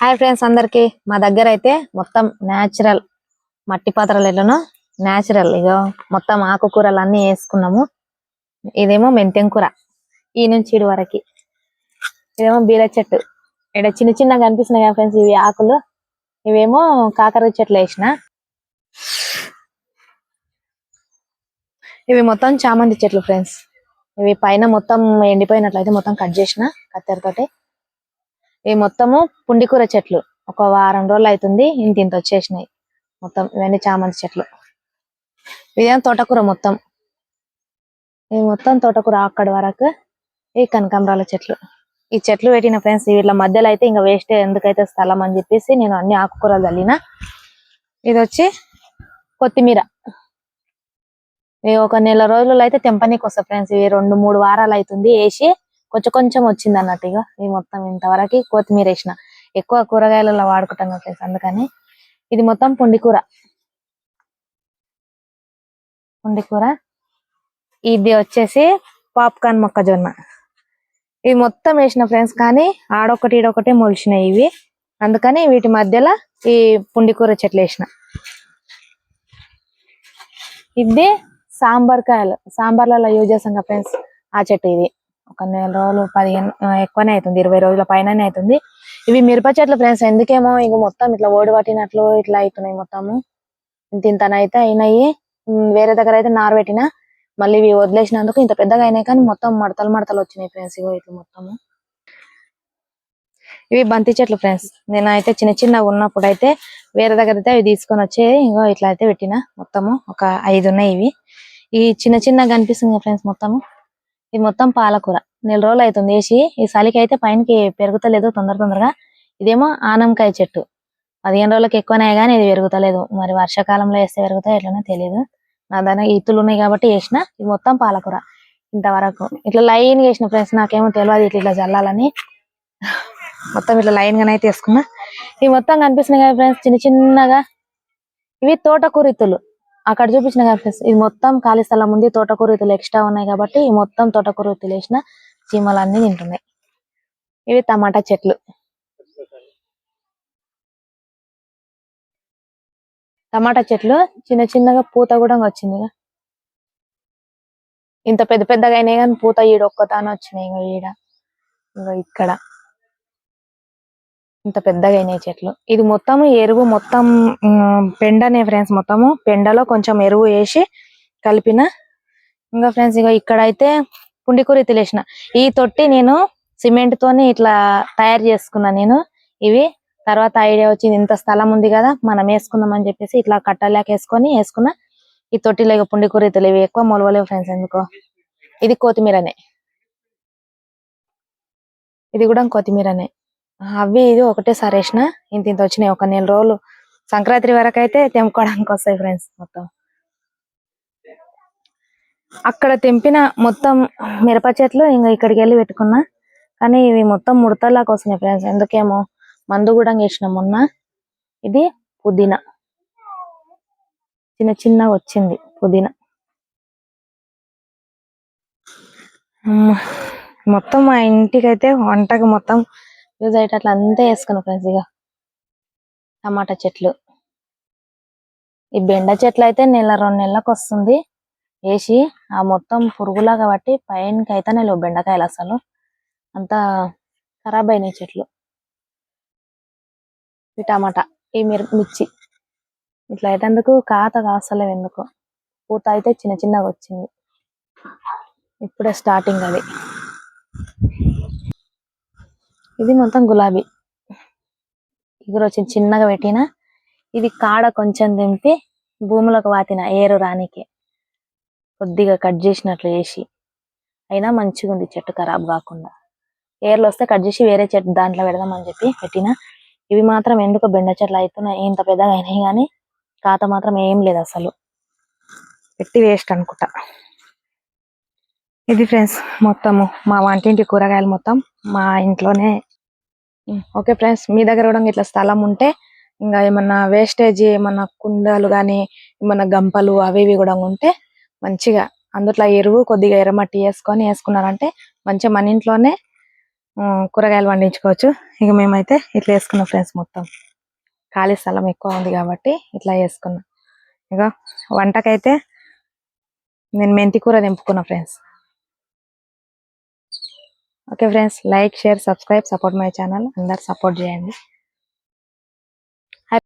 Hi friends అందరికి. మా దగ్గర అయితే మొత్తం న్యాచురల్ మట్టి పాత్రలు న్యాచురల్ ఇగో మొత్తం ఆకుకూరలు అన్ని వేసుకున్నాము. ఇదేమో మెంతెం కూర. ఈ నుంచి ఇటు వరకు. ఇదేమో బీర చెట్టు. ఇక్కడ చిన్న చిన్నగా కనిపిస్తున్నాయి కదా ఫ్రెండ్స్ ఇవి ఆకులు. ఇవేమో కాకర చెట్లు వేసిన. ఇవి మొత్తం చామంతి చెట్లు ఫ్రెండ్స్. ఇవి పైన మొత్తం ఎండిపోయినట్లయితే మొత్తం కట్ చేసిన కత్తెరతోటి. ఇవి మొత్తము పుండికూర చెట్లు. ఒక వారం రోజులు అవుతుంది ఇంత ఇంత వచ్చేసినాయి. మొత్తం ఇవన్నీ చామంతి చెట్లు. ఇదేం తోటకూర మొత్తం. ఇది మొత్తం తోటకూర అక్కడి వరకు ఈ కనకాంబరాల చెట్లు. ఈ చెట్లు పెట్టిన ఫ్రెండ్స్ వీళ్ళ మధ్యలో అయితే ఇంకా వేస్ట్ ఎందుకైతే స్థలం అని చెప్పేసి నేను అన్ని ఆకుకూరలు చల్లిన. ఇది వచ్చి కొత్తిమీర. ఇవి ఒక నెల రోజులు అయితే తెంపనీకి వస్తా ఫ్రెండ్స్. ఇవి రెండు మూడు వారాలు అవుతుంది వేసి కొంచెం కొంచెం వచ్చింది అన్నట్టు ఇక ఇది మొత్తం ఇంతవరకు కొత్తిమీర వేసిన. ఎక్కువ కూరగాయలలో వాడుకుంటాం కదా ఫ్రెండ్స్ అందుకని. ఇది మొత్తం పుండి కూర. పుండి కూర. ఇది వచ్చేసి పాప్కార్న్ మొక్కజొన్న. ఇవి మొత్తం వేసిన ఫ్రెండ్స్ కానీ ఆడొకటి ఈడొకటి మొలిచినాయి ఇవి. అందుకని వీటి మధ్యలో ఈ పుండి కూర చెట్లు వేసిన. ఇది సాంబార్ కాయలు. సాంబార్లలో యూజ్ చేస్తాం కదా ఫ్రెండ్స్ ఆ చెట్టు ఇది. ఒక నెల రోజులు పదిహేను ఎక్కువనే అవుతుంది ఇరవై రోజుల పైననే అవుతుంది. ఇవి మిరప చెట్లు ఫ్రెండ్స్ ఎందుకేమో ఇంక మొత్తం ఇట్లా ఓడి పట్టినట్లు ఇట్లా అవుతున్నాయి మొత్తము. ఇంత ఇంతనైతే అయినాయి. వేరే దగ్గర అయితే నారు పెట్టిన మళ్ళీ ఇవి వదిలేసినందుకు ఇంత పెద్దగా అయినాయి కానీ మొత్తం మడతలు మడతలు వచ్చినాయి ఫ్రెండ్స్ ఇగో ఇట్లా మొత్తము. ఇవి బంతి చెట్లు ఫ్రెండ్స్ నేనైతే చిన్న చిన్నగా ఉన్నప్పుడు అయితే వేరే దగ్గర అయితే అవి తీసుకొని వచ్చి ఇంకో ఇట్లా అయితే పెట్టిన మొత్తము. ఒక ఐదు ఉన్నాయి ఇవి. ఈ చిన్న చిన్నగా కనిపిస్తుంది ఫ్రెండ్స్ మొత్తము. ఇది మొత్తం పాలకూర. నెల రోజులు అవుతుంది వేసి ఈ చలికి అయితే పైనకి పెరుగుతలేదు తొందర తొందరగా. ఇదేమో ఆనంకాయ చెట్టు. పదిహేను రోజులకి ఎక్కువనే కానీ ఇది పెరుగుతలేదు. మరి వర్షాకాలంలో వేస్తే పెరుగుతాయి ఎట్లనో తెలియదు నా దాని ఇత్తులు ఉన్నాయి కాబట్టి వేసిన ఇది మొత్తం పాలకూర ఇంతవరకు. ఇట్లా లైన్ వేసిన ఫ్రెండ్స్ నాకేమో తెలియదు ఇట్లా ఇట్లా చల్లాలని మొత్తం ఇట్లా లైన్ గానే అయితే వేసుకున్నా. ఇవి మొత్తం కనిపిస్తున్నాయి కదా ఫ్రెండ్స్ చిన్న చిన్నగా. ఇవి తోటకూర ఇతులు అక్కడ చూపించిన కదా ఫ్రెండ్స్ ఇది మొత్తం ఖాళీ స్థలం ఉంది. తోటకూర ఇతలు ఎక్స్ట్రా ఉన్నాయి కాబట్టి ఈ మొత్తం తోటకూర ఇతలు వేసిన చీమలన్నీ తింటున్నాయి. ఇవి టమాటా చెట్లు. టమాటా చెట్లు చిన్న చిన్నగా పూత కూడా వచ్చింది ఇంత పెద్ద పెద్దగా అయినాయి కానీ పూత ఈడ ఒక్కతానే వచ్చినాయి ఈడ. ఇక్కడ. ఇంత పెద్దగా అయినాయి చెట్లు. ఇది మొత్తం ఎరువు మొత్తం పెండనే ఫ్రెండ్స్ మొత్తము. పెండలో కొంచెం ఎరువు వేసి కలిపిన. ఇంకా ఫ్రెండ్స్ ఇక ఇక్కడ అయితే పుండికూర తెలిసిన ఈ తొట్టి నేను సిమెంట్ తోని ఇట్లా తయారు చేసుకున్నా నేను. ఇవి తర్వాత ఐడియా వచ్చింది ఇంత స్థలం ఉంది కదా మనం వేసుకుందాం అని చెప్పేసి ఇట్లా కట్టలేక వేసుకొని వేసుకున్నా. ఈ తొట్టిలో ఇక పుండికూర తెలివి ఎక్కువ మొలవలేవు ఫ్రెండ్స్ ఎందుకో. ఇది కొత్తిమీరనే. ఇది కూడా కొత్తిమీరనే. అవి ఇది ఒకటేసారి వేసిన ఇంత ఇంత వచ్చినాయి ఒక నెల రోజులు. సంక్రాంతి వరకు అయితే తెంపుకోవడానికి వస్తాయి ఫ్రెండ్స్ మొత్తం. అక్కడ తెంపిన మొత్తం మిరప చెట్లు ఇంకా ఇక్కడికి వెళ్ళి పెట్టుకున్నా. కానీ ఇవి మొత్తం ముడతలాగా వస్తున్నాయి ఫ్రెండ్స్ ఎందుకేమో మందు కూడా వేసిన మొన్న. ఇది పుదీనా. చిన్న చిన్నగా వచ్చింది పుదీనా. మొత్తం మా ఇంటికైతే వంటకు మొత్తం యూజ్ అయ్యేటట్లు అంతా వేసుకున్నాం ఫ్రెండ్స్ ఇక టమాటా చెట్లు. ఈ బెండ చెట్లు అయితే నెల రెండు నెలలకు వస్తుంది. వేసి ఆ మొత్తం పురుగులా కాబట్టి పైనకి అయితేనే లేవు బెండకాయలు అసలు. అంతా ఖరాబ్ అయినాయి చెట్లు. ఈ టమాటా ఈ మిర్ మిర్చి. ఇట్లా అయ్యేటందుకు కాత కాస్తలేవు ఎందుకు? పూత అయితే చిన్న చిన్నగా వచ్చింది. ఇప్పుడే స్టార్టింగ్ అది. ఇది మొత్తం గులాబీ. ఇగురు వచ్చి చిన్నగా పెట్టిన. ఇది కాడ కొంచెం దింపి భూమిలోకి వాతిన ఏరు రానికి. కొద్దిగా కట్ చేసినట్లు చేసి. అయినా మంచిగా ఉంది చెట్టు ఖరాబ్ కాకుండా. ఏర్లు వస్తే కట్ చేసి వేరే చెట్టు దాంట్లో పెడదామని చెప్పి పెట్టిన. ఇవి మాత్రం ఎందుకో బెండ చెట్లు అవుతున్నాయి ఇంత పెద్దగా అయినాయి కానీ కాత మాత్రం ఏం లేదు అసలు. పెట్టి వేస్ట్ అనుకుంటా. ఇది ఫ్రెండ్స్ మొత్తము మా వంటింటి కూరగాయలు మొత్తం మా ఇంట్లోనే ఓకే ఫ్రెండ్స్ మీ దగ్గర కూడా ఇట్లా స్థలం ఉంటే ఇంకా ఏమన్నా వేస్టేజ్ ఏమన్నా కుండలు కానీ ఏమన్నా గంపలు అవి ఇవి కూడా ఉంటే మంచిగా. అందుట్లో ఎరువు కొద్దిగా ఎర్రమట్టి వేసుకొని వేసుకున్నారంటే మంచిగా మన ఇంట్లోనే కూరగాయలు పండించుకోవచ్చు. ఇక మేమైతే ఇట్లా వేసుకున్నాం ఫ్రెండ్స్ మొత్తం. ఖాళీ స్థలం ఎక్కువ ఉంది కాబట్టి ఇట్లా వేసుకున్నాం. ఇక వంటకైతే నేను మెంతి కూర తెంపుకున్నా friends. Okay friends like share subscribe support my channel. అందరు సపోర్ట్ చేయండి.